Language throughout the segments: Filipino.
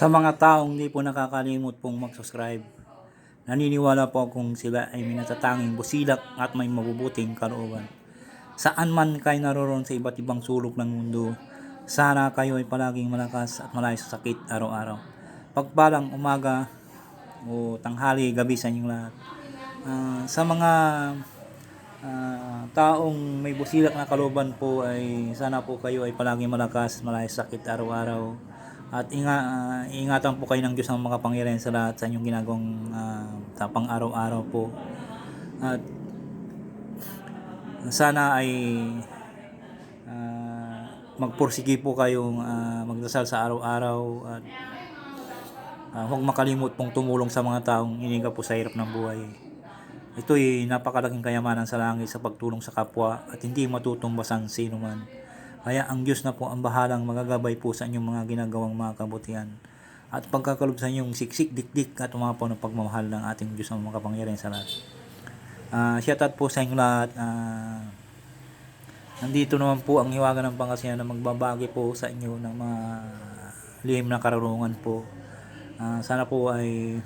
Sa mga taong hindi po nakakalimot pong mag-subscribe, naniniwala po akong sila ay may natatanging busilak at may mabubuting kalooban. Saan man kayo naroon sa iba't ibang sulok ng mundo, sana kayo ay palaging malakas at malayo sa sakit araw-araw. Pagpalang umaga o tanghali, gabi sa inyong lahat. Ah, sa mga ah, taong may busilak na kalooban po ay sana po kayo ay palaging malakas, malayo sa sakit araw-araw. At inga, ah, ingatan po kayo ng Diyos ang makapangyarihan sa lahat sa inyong ginagawang ah, sa pang-araw-araw po. At sana ay ah, magpursige po kayong ah, magdasal sa araw-araw at ah, huwag makalimot pong tumulong sa mga taong iniga po sa hirap ng buhay. Ito'y napakalaking kayamanan sa langit sa pagtulong sa kapwa at hindi matutumbasan sino man. Kaya ang Diyos na po ang bahalang magagabay po sa inyong mga ginagawang mga kabutihan at pagkakalob sa inyong siksik, dikdik at umapaw ng pagmamahal ng ating Diyos ang makapangyarihan sa lahat. Ah, shout out po sa inyong lahat. Ah, nandito naman po ang hiwaga ng pangasinan na magbabagi po sa inyo ng mga lihim na karunungan po. Ah, sana po ay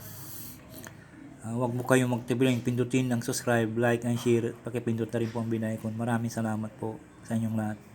ah, huwag mo kayong magtibilang pindutin ng subscribe, like, and share. Pakipindot na rin po ang binayakon. Maraming salamat po sa inyong lahat.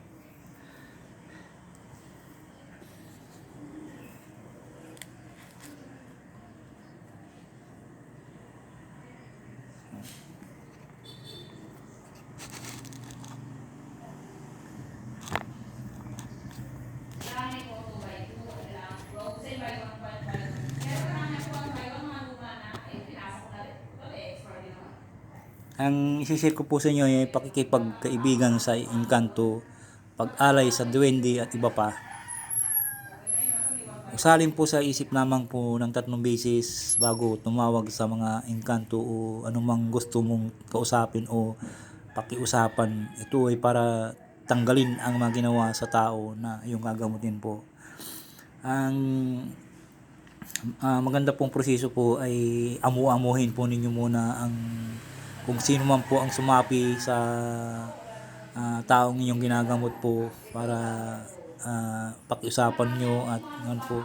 Ang isishare ko po sa inyo ay pakikipagkaibigan sa Encanto, pag-alay sa Duwende at iba pa. Usalin po sa isip lamang po ng tatlong beses bago tumawag sa mga Encanto o anumang gusto mong kausapin o pakiusapan. Ito ay para tanggalin ang mga ginawa sa tao na yung gagamutin po. Ang ah, maganda pong proseso po ay amu-amuhin po ninyo muna ang kung sino man po ang sumapi sa ah, taong inyong ginagamot po para ah, pakiusapan nyo at ngayon po.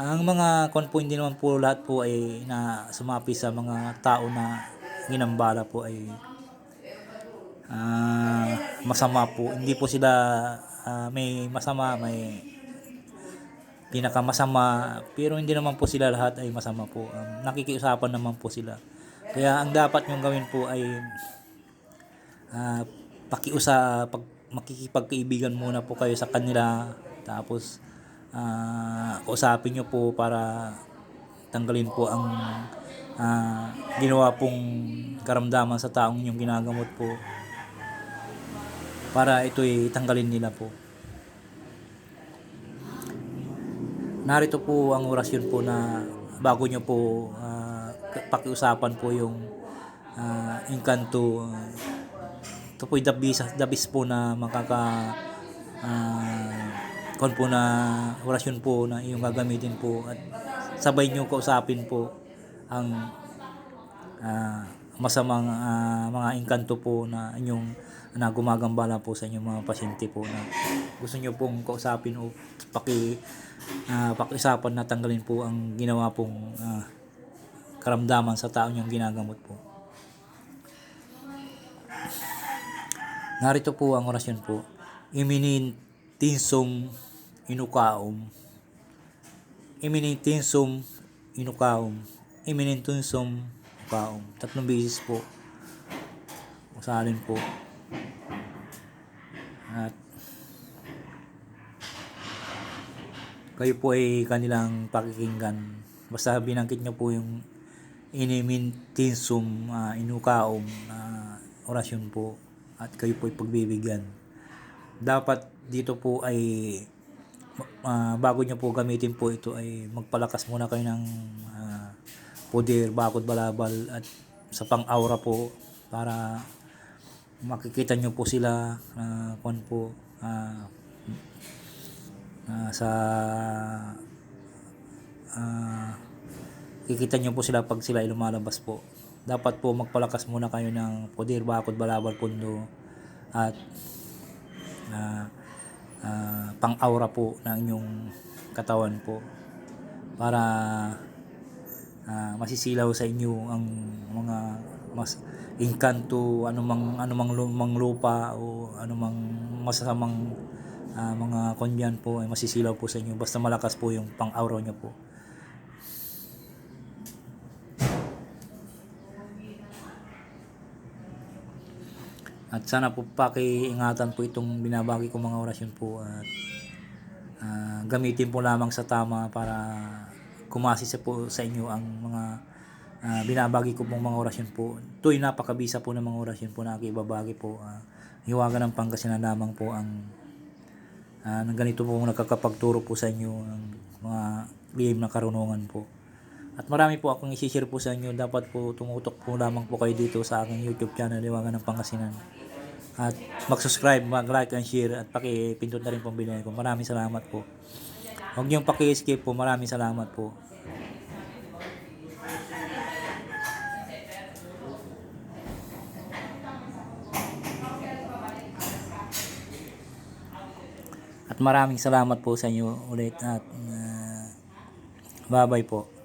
Ang mga kon po hindi naman po lahat po ay na sumapi sa mga tao na ginambala po ay ah, masama po. Hindi po sila ah, may masama may pinakamasama pero hindi naman po sila lahat ay masama po. Um, nakikiusapan naman po sila kaya ang dapat nyong gawin po ay ah, pakiusa pag makikipagkaibigan muna po kayo sa kanila. Tapos ah, kausapin nyo po para tanggalin po ang ah, ginawa pong karamdaman sa taong inyong ginagamot po. Para ito'y tanggalin nila po. Narito po ang orasyon po na bago nyo po ah, pakiusapan po yung ah, inkanto ito po yung dabis, dabis po na makaka ah, kon po na orasyon po na yung gagamitin po at sabay nyo kausapin po ang ah, masamang ah, mga inkanto po na inyong na gumagambala po sa inyong mga pasyente po na gusto nyo pong kausapin o paki ah, pakiusapan na tanggalin po ang ginawa pong ah, karamdaman sa tao niyong ginagamot po. Narito po ang orasyon po. Iminin tinsum inukaum. Iminin tinsum inukaum. Iminin tinsum inukaum. Tatlong beses po. Usalin po. At kayo po ay kanilang pakikinggan. Basta binangkit nyo po yung inimin tinsum uh, inukaom na orasyon po at kayo po ay pagbibigyan. Dapat dito po ay ah, bago nyo po gamitin po ito ay magpalakas muna kayo ng ah, poder, bakod, balabal at sa pang-aura po para makikita nyo po sila na kung po ah, ah, sa ah, kikita nyo po sila pag sila ay lumalabas po. Dapat po magpalakas muna kayo ng poder, bakod, balabal, pundo at ah, ah, pang-aura po ng inyong katawan po para ah, masisilaw sa inyo ang mga mas inkanto anumang anumang lumang lupa o anumang masasamang ah, mga konyan po ay masisilaw po sa inyo basta malakas po yung pang-aura niyo po. At sana po pakiingatan po itong binabagi kong mga orasyon po at ah, gamitin po lamang sa tama para kumasisa po sa inyo ang mga ah, binabagi ko pong mga orasyon po. Ito'y napakabisa po ng mga orasyon po na aking ibabagi po. Uh, hiwaga ng Pangasinan lamang po ang ah, ng ganito po nagkakapagturo po sa inyo ng mga lihim na karunungan po. At marami po akong isi-share po sa inyo. Dapat po tumutok po lamang po kayo dito sa aking YouTube channel, Liwagan ng Pangasinan. At mag-subscribe, mag-like and share at pakipindot na rin po ang binigay ko. Maraming salamat po. Huwag niyong paki-skip po. Maraming salamat po. At maraming salamat po sa inyo ulit at uh, bye-bye po.